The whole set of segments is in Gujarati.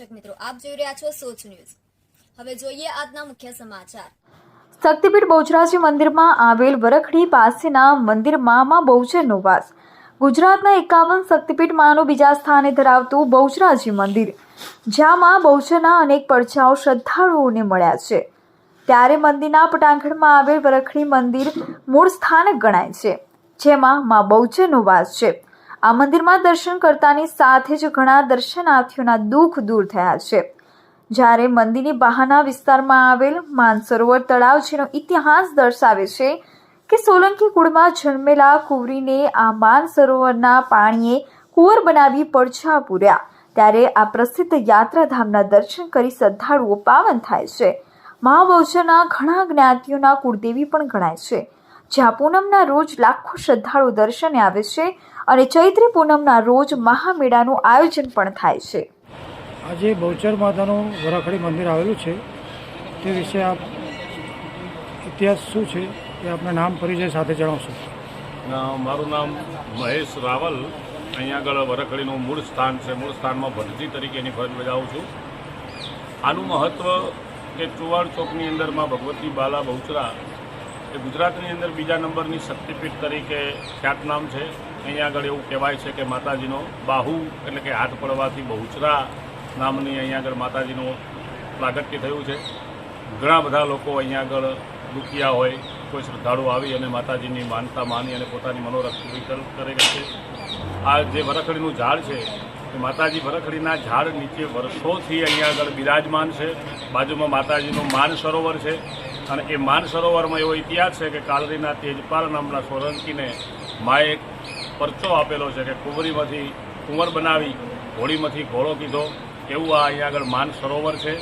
દર્શક મિત્રો, આપ જોઈ રહ્યા છો સોચ ન્યૂઝ. હવે જોઈએ આજના મુખ્ય સમાચાર. શક્તિપીઠ બહુચરાજી મંદિરમાં આવેલ વરખડી પાસેના મંદિરમાં માં બહુચરનો વાસ. ગુજરાતના એકાવન શક્તિપીઠમાંનું બીજા સ્થાને ધરાવતું બહુચરાજી મંદિર જ્યાં માં બહુચરના અનેક પડછાઓ શ્રદ્ધાળુઓને મળ્યા છે. ત્યારે મંદિરના પટાંગણમાં આવેલ વરખડી મંદિર મૂળ સ્થાનક ગણાય છે, જેમાં માં બહુચરનો વાસ છે. આ મંદિરમાં દર્શન કરતાની સાથે જ ઘણા દર્શનાર્થીઓના દુઃખ દૂર થયા છે. જ્યારે મંદિરની બહારના વિસ્તારમાં આવેલ માનસરોવર તળાવ જેનો ઇતિહાસ દર્શાવે છે કે સોલંકી કુળમાં જન્મેલા કુંવરીને આ માનસરોવરના પાણીએ કુંવર બનાવી પડછા પૂર્યા. ત્યારે આ પ્રસિદ્ધ યાત્રાધામના દર્શન કરી શ્રદ્ધાળુઓ પાવન થાય છે. મહાબહુચરના ઘણા જ્ઞાતિઓના કુળદેવી પણ ગણાય છે. જ્યાં પૂનમના રોજ લાખો શ્રદ્ધાળુ દર્શને આવે છે અને ચૈત્રી પૂનમના રોજ મહામેળાનું આયોજન પણ થાય છે. આજે બહુચર માતાનું વરાખડી મંદિર આવેલું છે. તે વિશે આપ ઇતિહાસ શું છે એ આપના નામ પરિચય સાથે જણાવશો. મારું નામ મહેશ રાવલ. અહીંયા આગળ વરખડીનું મૂળ સ્થાન છે. મૂળ સ્થાનમાં ભટજી તરીકે એની ફરજ બજાવું છું. આનું મહત્ત્વ કે ચુવાડ ચોકની અંદરમાં ભગવતી બાલા બહુચરા એ ગુજરાતની અંદર બીજા નંબરની શક્તિપીઠ તરીકે ખ્યાતનામ છે. અહીંયા આગળ એવું કહેવાય છે કે માતાજીનો બાહુ એટલે કે હાથ પડવાથી બહુચરા નામની અહીંયા આગળ માતાજીનું પ્રાગટ્ય થયું છે. ઘણા બધા લોકો અહીંયા આગળ દુખિયા હોય, કોઈ શ્રદ્ધાળુ આવી અને માતાજીની માનતા માની અને પોતાની મનોરથ પૂરી કરે છે. આ જે વરખડીનું ઝાડ છે, એ માતાજી વરખડીના ઝાડ નીચે વર્ષોથી અહીંયા આગળ બિરાજમાન છે. બાજુમાં માતાજીનું માન સરોવર છે. અને એ માન સરોવરમાં એવો ઇતિહાસ છે કે કાલરીના તેજપાલ નામના સોલંકીને માએ પરચો આપેલો છે કે કુંવરીમાંથી કુંવર બનાવી ઘોડીમાંથી ઘોડો કીધો. એવું આ અહીંયા આગળ માન સરોવર છે.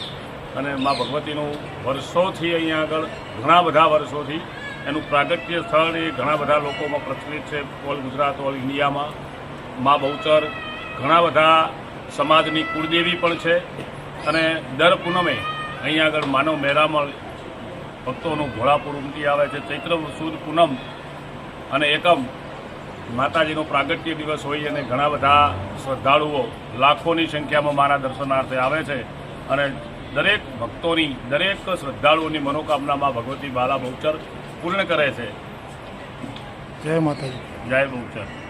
અને મા ભગવતીનું વર્ષોથી અહીંયા આગળ, ઘણા બધા વર્ષોથી એનું પ્રાગટ્ય સ્થળ એ ઘણા બધા લોકોમાં પ્રચલિત છે. ઓલ ગુજરાત, ઓલ ઇન્ડિયામાં. મા બહુચર, ઘણા બધા સમાજની કુળદેવી પણ છે. અને દર પૂનમે અહીંયા આગળ માનવ મેળામાં ભક્તોનું ઘોડાપુર ઉમટી આવે છે. ચૈત્ર સુદ પૂનમ અને એકમ માતાજીનો પ્રાગટ્ય દિવસ હોય અને ઘણા બધા શ્રદ્ધાળુઓ લાખોની સંખ્યામાં મારા દર્શનાર્થે આવે છે. અને દરેક ભક્તોની દરેક શ્રદ્ધાળુઓની મનોકામનામાં ભગવતી બાલા બહુચર પૂર્ણ કરે છે. જય માતાજી. જય બહુચર.